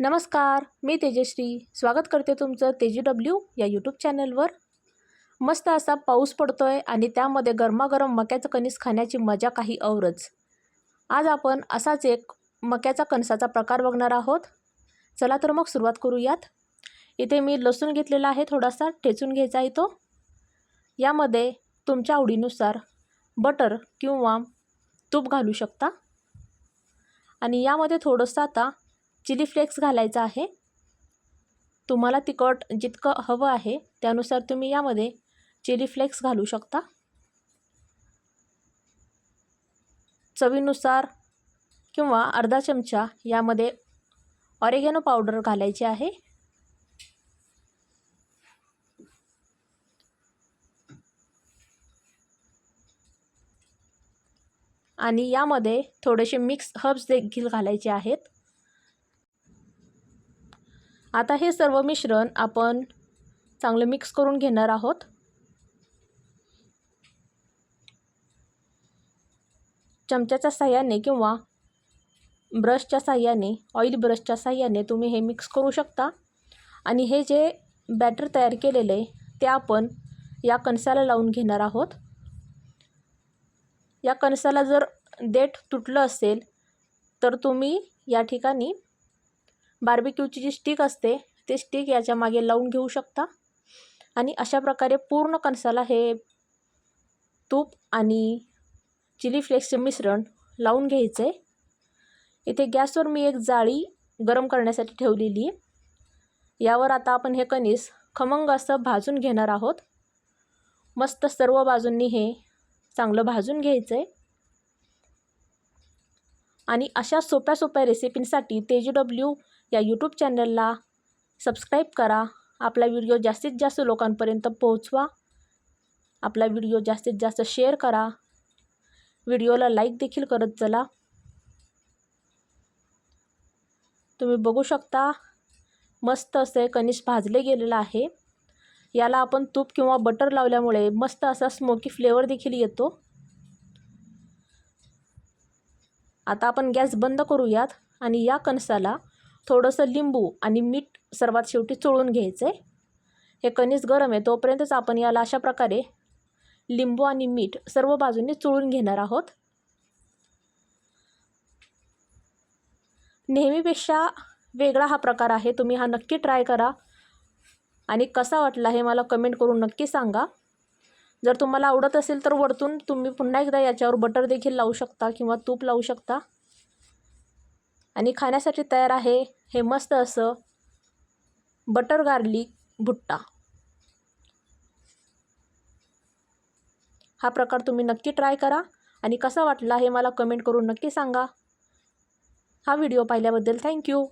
नमस्कार मी तेजश्री. स्वागत करते तुमचं तेजी डब्ल्यू या यूट्यूब चॅनलवर मस्त असा पाऊस पडतो आहे आणि त्यामध्ये गरमागरम मक्याचं कणीस खाण्याची मजा काही औरच. आज आपण असाच एक मक्याचा कणसाचा प्रकार बघणार आहोत. चला तर मग सुरुवात करूयात. इथे मी लसूण घेतलेला आहे थोडासा ठेचून घ्यायचा आहे तो. यामध्ये तुमच्या आवडीनुसार बटर किंवा तूप घालू शकता. आणि यामध्ये थोडंसं आता चिली फ्लेक्स घालायचा आहे. तुम्हाला तिखट जितकं हवं आहे त्यानुसार तुम्ही यामध्ये चिली फ्लेक्स घालू शकता. चवीनुसार किंवा अर्धा चमचा यामध्ये ऑरेगॅनो पावडर घालायची आहे. आणि यामध्ये थोडेसे मिक्स हर्ब्स देखील घालायचे आहेत. आता हे सर्व मिश्रण आपण चांगलं मिक्स करून घेणार आहोत. चमच्याच्या साह्याने किंवा ब्रशच्या साह्याने ऑइल ब्रशच्या साह्याने तुम्ही हे मिक्स करू शकता. आणि हे जे बॅटर तयार केलेलं आहे ते आपण या कणसाला लावून घेणार आहोत. या कणसाला जर देठ तुटलं असेल तर तुम्ही या ठिकाणी बार्बिक्यूची जी स्टिक असते ते स्टिक याच्या मागे लावून घेऊ शकता. आणि अशा प्रकारे पूर्ण कणसाला हे तूप आणि चिली फ्लेक्सचे मिश्रण लावून घ्यायचं. आहे इथे गॅसवर मी एक जाळी गरम करण्यासाठी ठेवलेली. आहे यावर आता आपण हे कणीस खमंग असं भाजून घेणार आहोत. मस्त सर्व बाजूंनी हे चांगलं भाजून घ्यायचं आहे आणि अशा सोप्या सोप्या रेसिपींसाठी तेजी डब्ल्यू या यूट्यूब चॅनलला सबस्क्राईब करा. आपला व्हिडिओ जास्तीत जास्त लोकांपर्यंत पोहोचवा. आपला व्हिडिओ जास्तीत जास्त शेअर करा. व्हिडिओला लाईक देखील करत चला. तुम्ही बघू शकता मस्त असे कणीस भाजले गेलेलं आहे. याला आपण तूप किंवा बटर लावल्यामुळे मस्त असा स्मोकी फ्लेवर देखील येतो. आता आपण गॅस बंद करूयात आणि या कणसाला थोडंसं लिंबू आणि मीठ सर्वात शेवटी चोळून घ्यायचं आहे हे कणीस गरम आहे तोपर्यंतच आपण याला अशा प्रकारे लिंबू आणि मीठ सर्व बाजूंनी चोळून घेणार आहोत. नेहमीपेक्षा वेगळा हा प्रकार आहे तुम्ही हा नक्की ट्राय करा. आणि कसा वाटला हे मला कमेंट करून नक्की सांगा. जर तुम्हाला आवडत असेल तर वरतून तुम्ही पुन्हा एकदा याच्यावर बटर देखील लावू शकता किंवा तूप लावू शकता. आणि खाण्यासाठी तयार आहे हे मस्त असं बटर गार्लिक भुट्टा. हा प्रकार तुम्ही नक्की ट्राय करा आणि कसा वाटला हे मला कमेंट करून नक्की सांगा. हा व्हिडिओ पाहिल्याबद्दल थँक्यू.